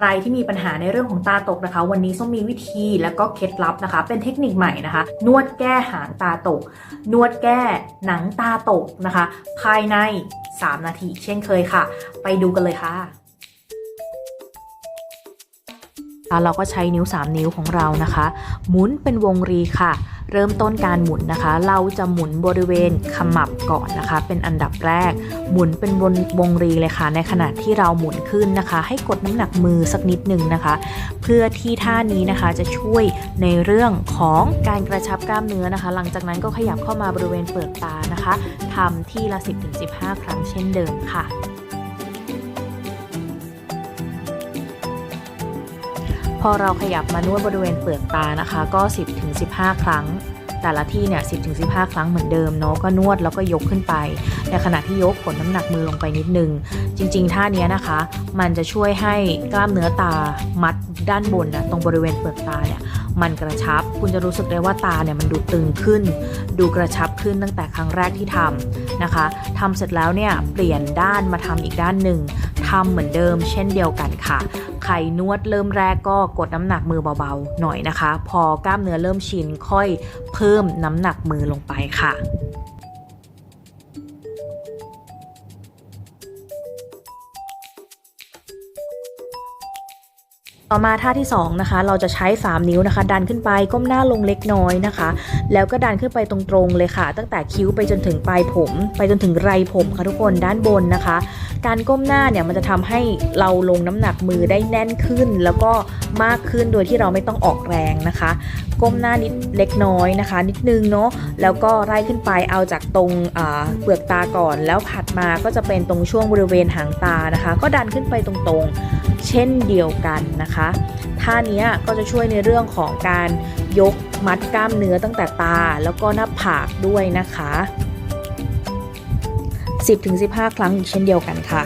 ใครที่มีปัญหาในเรื่องของตาตกนะคะ วันนี้ส้มมีวิธีแล้วก็เคล็ดลับนะคะ เป็นเทคนิคใหม่นะคะ นวดแก้หางตาตก นวดแก้หนังตาตกนะคะ ภายใน 3 นาทีเช่นเคยค่ะ ไปดูกันเลยค่ะเราก็ใช้นิ้ว 3 นิ้วของเรานะคะ หมุนเป็นวงรีค่ะ เริ่มต้นการหมุนนะคะ เราจะหมุนบริเวณขมับก่อนนะคะ เป็นอันดับแรก หมุนเป็นบนวงรีเลยค่ะ ในขณะที่เราหมุนขึ้นนะคะ ให้กดน้ำหนักมือสักนิดหนึ่งนะคะ เพื่อที่ท่านี้นะคะจะช่วยในเรื่องของการกระชับกล้ามเนื้อนะคะ หลังจากนั้นก็ขยับเข้ามาบริเวณเปลือกตานะคะทำที่ละ 10-15 ครั้งเช่นเดิมค่ะ พอเราขยับมานวดบริเวณเปลือกตานะคะ ก็ 10-15 ครั้ง แต่ละที่เนี่ย 10-15 ครั้งเหมือนเดิมเนาะก็นวดแล้วก็ยกขึ้นไป ในขณะที่ยกกดน้ำหนักมือลงไปนิดนึง จริงๆ ท่านี้นะคะ มันจะช่วยให้กล้ามเนื้อตามัดด้านบนนะตรงบริเวณเปลือกตาเนี่ยมันกระชับ คุณจะรู้สึกได้ว่าตาเนี่ยมันดูตึงขึ้น ดูกระชับขึ้นตั้งแต่ครั้งแรกที่ทำนะคะทำเสร็จแล้วเนี่ยเปลี่ยนด้านมาทำอีกด้านหนึ่ง ทำเหมือนเดิม เช่นเดียวกันค่ะ ใครนวดเริ่มแรกก็กดน้ำหนักมือเบาๆ หน่อยนะคะ พอกล้ามเนื้อเริ่มชินค่อยเพิ่มน้ำหนักมือลงไปค่ะต่อมาท่าที่2นะคะเราจะใช้ 3 นิ้วนะคะ ดันขึ้นไปก้มหน้าลงเล็กน้อยนะคะ แล้วก็ดันขึ้นไปตรงๆเลยค่ะ ตั้งแต่คิ้วไปจนถึงปลายผม ไปจนถึงไรผมค่ะทุกคนด้านบนนะคะ การก้มหน้าเนี่ยมันจะทำให้เราลงน้ำหนักมือได้แน่นขึ้น แล้วก็มากขึ้นโดยที่เราไม่ต้องออกแรงนะคะ ก้มหน้านิดเล็กน้อยนะคะ นิดนึงเนาะแล้วก็ไล่ขึ้นไปเอาจากตรงเปลือกตาก่อน แล้วผัดมาก็จะเป็นตรงช่วงบริเวณหางตานะคะ ก็ดันขึ้นไปตรงๆ เช่นเดียวกันนะคะท่านี้ก็จะช่วยในเรื่องของการยกมัดกล้ามเนื้อตั้งแต่ตา แล้วก็หน้าผากด้วยนะคะ 10-15 ครั้งอีกเช่นเดียวกันค่ะ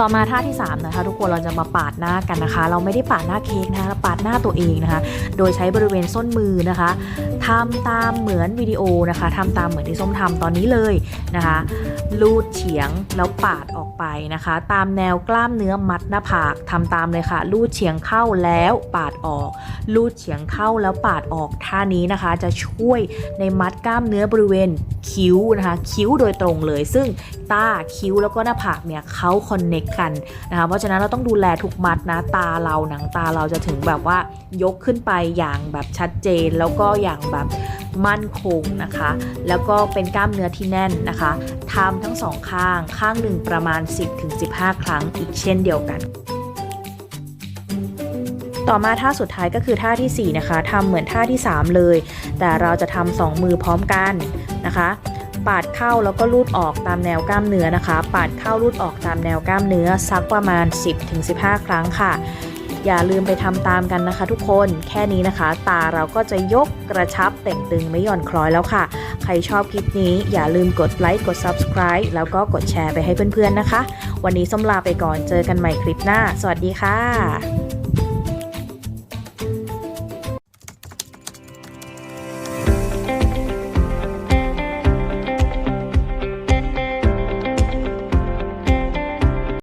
ต่อมาท่าที่3นะคะทุกคนเราจะมาปาดหน้ากันนะคะ เราไม่ได้ปาดหน้าเค้กนะคะปาดหน้าตัวเองนะคะ โดยใช้บริเวณส้นมือนะคะทำตามเหมือนวิดีโอนะคะทำตามเหมือนที่ส้มทำตอนนี้เลยนะคะ ลูดเฉียงแล้วปาดออกไปนะคะ ตามแนวกล้ามเนื้อมัดหน้าผากทำตามเลยค่ะ ลูดเฉียงเข้าแล้วปาดออก ลูดเฉียงเข้าแล้วปาดออกท่านี้นะคะ จะช่วยในมัดกล้ามเนื้อบริเวณคิ้วนะคะ คิ้วโดยตรงเลย ซึ่งตาคิ้วแล้วก็หน้าผากเนี่ยเขาคอนเน็กกันนะคะเพราะฉะนั้นเราต้องดูแลทุกมัดนะตาเราหนังตาเราจะถึงแบบว่ายกขึ้นไปอย่างแบบชัดเจน แล้วก็อย่างแบบมั่นคงนะคะ แล้วก็เป็นกล้ามเนื้อที่แน่นนะคะทำทั้งสองข้างข้างหนึ่งประมาณ 10-15 ครั้งอีกเช่นเดียวกันต่อมาท่าสุดท้ายก็คือท่าที่ 4 นะคะทำเหมือนท่าที่ 3 เลย แต่เราจะทำสองมือพร้อมกันนะคะ ปาดเข้าแล้วก็ลูดออกตามแนวกล้ามเนื้อนะคะ ปาดเข้าลูดออกตามแนวกล้ามเนื้อสักประมาณ 10-15 ครั้งค่ะ อย่าลืมไปทำตามกันนะคะ ทุกคนแค่นี้นะคะ ตาเราก็จะยกกระชับแต่งตึงไม่หย่อนคล้อยแล้วค่ะ ใครชอบคลิปนี้อย่าลืมกดไลค์กด Subscribe แล้วก็กดแชร์ไปให้เพื่อนๆนะคะ วันนี้ส้มลาไปก่อนเจอกันใหม่คลิปหน้า สวัสดีค่ะ